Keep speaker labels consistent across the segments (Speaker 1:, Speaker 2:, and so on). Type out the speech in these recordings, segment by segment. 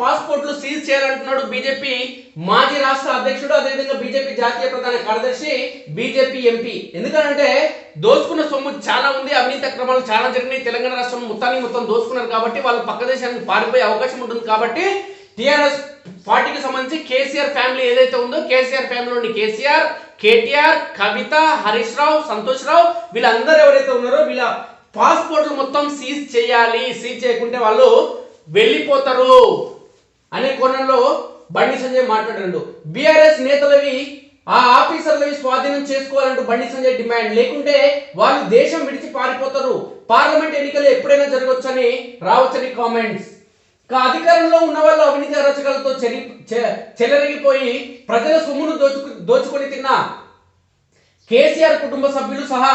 Speaker 1: పాస్పోర్ట్లు seize చేయాలంటున్నాడు BJP మాజీ రాష్ట్ర అధ్యక్షుడు అదేవిధంగా బీజేపీ జాతీయ ప్రధాన కార్యదర్శి బీజేపీ ఎంపీ. ఎందుకంటే దోచుకున్న సొమ్ము చాలా ఉంది అవినీతి అక్రమాలు చాలా జరిగినాయి తెలంగాణ రాష్ట్రం మొత్తానికి మొత్తం దోచుకున్నారు కాబట్టి వాళ్ళు పక్క దేశానికి పారిపోయే అవకాశం ఉంటుంది కాబట్టి టీఆర్ఎస్ పార్టీకి సంబంధించి కేసీఆర్ ఫ్యామిలీ ఏదైతే ఉందో కేసీఆర్ ఫ్యామిలీలోని కేసీఆర్ కేటీఆర్ కవిత హరీష్ రావు సంతోష్ రావు వీళ్ళందరూ ఎవరైతే ఉన్నారో వీళ్ళ పాస్పోర్ట్లు మొత్తం సీజ్ చేయాలి సీజ్ చేయకుంటే వాళ్ళు వెళ్ళిపోతారు అనే కోణంలో బండి సంజయ్ మాట్లాడాడు బీఆర్ఎస్ నేతలవి ఆ ఆఫీసర్లవి స్వాధీనం చేసుకోవాలంటూ బండి సంజయ్ డిమాండ్. లేకుంటే వాళ్ళు దేశం విడిచి పారిపోతారు. పార్లమెంట్ ఎన్నికలు ఎప్పుడైనా జరగవచ్చని రావచ్చని కామెంట్స్. అధికారంలో ఉన్న వాళ్ళు అవినీతి అరచకాలతో చెరి చె- ప్రజల సొమ్మును దోచుకు దోచుకొని తిన్న కేసీఆర్ కుటుంబ సభ్యులు సహా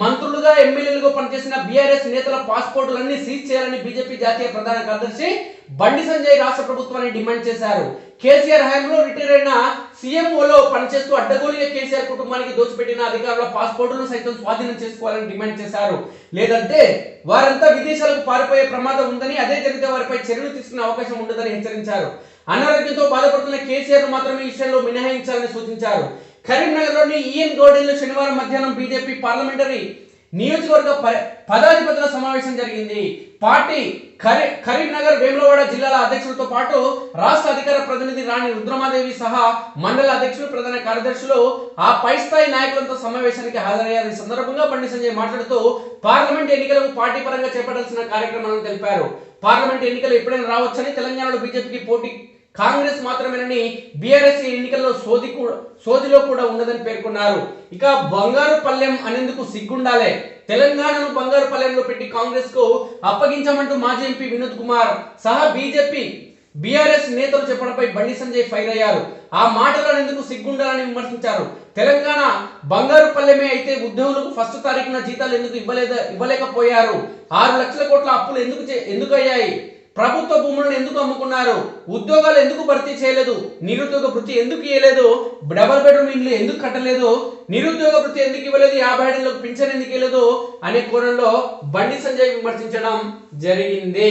Speaker 1: మంత్రులుగా ఎమ్మెల్యేలుగా పనిచేసిన బీఆర్ఎస్ నేతల పాస్పోర్టులన్నీ సీజ్ చేయాలని బీజేపీ జాతీయ ప్రధాన కార్యదర్శి బండి సంజయ్ రాష్ట్ర ప్రభుత్వాన్ని డిమాండ్ చేశారు. కేసీఆర్ హయాంలో రిటైర్ అయిన సీఎంఓలో పనిచేస్తూ అడ్డగోలుగా కేసీఆర్ కుటుంబానికి దోచిపెట్టిన అధికారుల పాస్పోర్టులను సైతం స్వాధీనం చేసుకోవాలని డిమాండ్ చేశారు. లేదంటే వారంతా విదేశాలకు పారిపోయే ప్రమాదం ఉందని అదే జరిగితే వారిపై చర్యలు తీసుకునే అవకాశం ఉండదని హెచ్చరించారు. అనారోగ్యంతో బాధపడుతున్న కేసీఆర్ మాత్రమే ఈ విషయంలో మినహాయించాలని సూచించారు. కరీంనగర్లోని ఈఎన్ గౌడెన్లో శనివారం మధ్యాహ్నం బీజేపీ పార్లమెంటరీ నియోజకవర్గ పదాధిపతుల సమావేశం జరిగింది. పార్టీ కరీ కరీంనగర్ వేములవాడ జిల్లాల అధ్యక్షులతో పాటు రాష్ట్ర అధికార ప్రతినిధి రాణి రుద్రమాదేవి సహా మండల అధ్యక్షులు ప్రధాన కార్యదర్శులు ఆ పై స్థాయి నాయకులతో సమావేశానికి హాజరయ్యారు. ఈ సందర్భంగా బండి సంజయ్ మాట్లాడుతూ పార్లమెంట్ ఎన్నికలకు పార్టీ పరంగా చేపట్టాల్సిన కార్యక్రమాలను తెలిపారు. పార్లమెంట్ ఎన్నికలు ఎప్పుడైనా రావచ్చని తెలంగాణలో బీజేపీకి పోటీ కాంగ్రెస్ మాత్రమేనని బీఆర్ఎస్ ఎన్నికల్లో సోది కూడా సోదిలో కూడా ఉండదని పేర్కొన్నారు. ఇక బంగారు పల్లెం అనేందుకు సిగ్గుండాలే. తెలంగాణను బంగారు పల్లెంలో పెట్టి కాంగ్రెస్కు అప్పగించామంటూ మాజీ ఎంపీ వినోద్ కుమార్ సహా బీజేపీ బీఆర్ఎస్ నేతలు చెప్పడంపై బండి సంజయ్ ఫైర్ అయ్యారు. ఆ మాటలు అనేందుకు సిగ్గుండాలని విమర్శించారు? తెలంగాణ బంగారు పల్లెమే అయితే ఉద్యోగులకు ఫస్ట్ తారీఖున జీతాలు ఎందుకు ఇవ్వలేదు ఇవ్వలేకపోయారు? ఆరు లక్షల కోట్ల అప్పులు ఎందుకు చే- ఎందుకు అయ్యాయి? ప్రభుత్వ భూములను ఎందుకు అమ్ముకున్నారు? ఉద్యోగాలు ఎందుకు భర్తీ చేయలేదు? నిరుద్యోగ వృత్తి ఎందుకు ఇవ్వలేదు డబల్ బెడ్రూమ్ ఇండ్లు ఎందుకు కట్టలేదు? నిరుద్యోగ వృత్తి ఎందుకు ఇవ్వలేదు? యాభై ఏళ్ళకు పింఛన్ ఎందుకు ఇవ్వలేదు అనే కోణంలో బండి సంజయ్ విమర్శించడం జరిగింది.